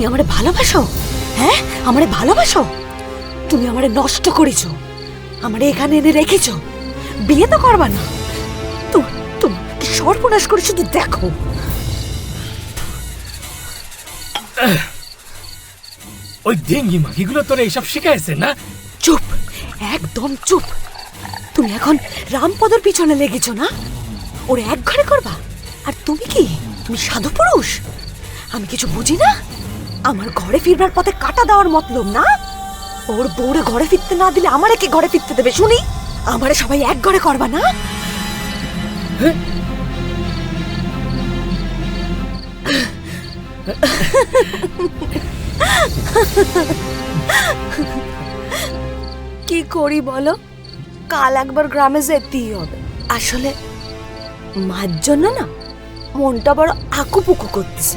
তুমি আমারে ভালোবাসো? হ্যাঁ? আমারে ভালোবাসো? তুমি আমারে নষ্ট করেছ। আমারে এখানে এনে রেখেছো। বিয়ে তো করবা না। তুমি সর্বনাশ করে শুধু দেখো। ওই ডেঙ্গি মাগিগুলো তোরা এইসব শিখাইছে না? চুপ একদম চুপ। তুমি এখন রামপদর পিছনে লেগেছো না? ওর এক ঘরে করবা? আর তুমি কি? তুমি সাধু পুরুষ আমি কিছু বুঝি না? আমার ঘরে ফিরবার পথে কাটা দেওয়ার মতলব না? ওর বউরে ঘরে ফিরতে না দিলে আমারে কি ঘরে ফিরতে দেবে? শুনি। আমারে সবাই এক ঘরে করবা না? কি করি বলো? কাল একবার গ্রামে যেতেই হবে। আসলে মার জন্য না মনটা বড় আকুপুকু করতেছে।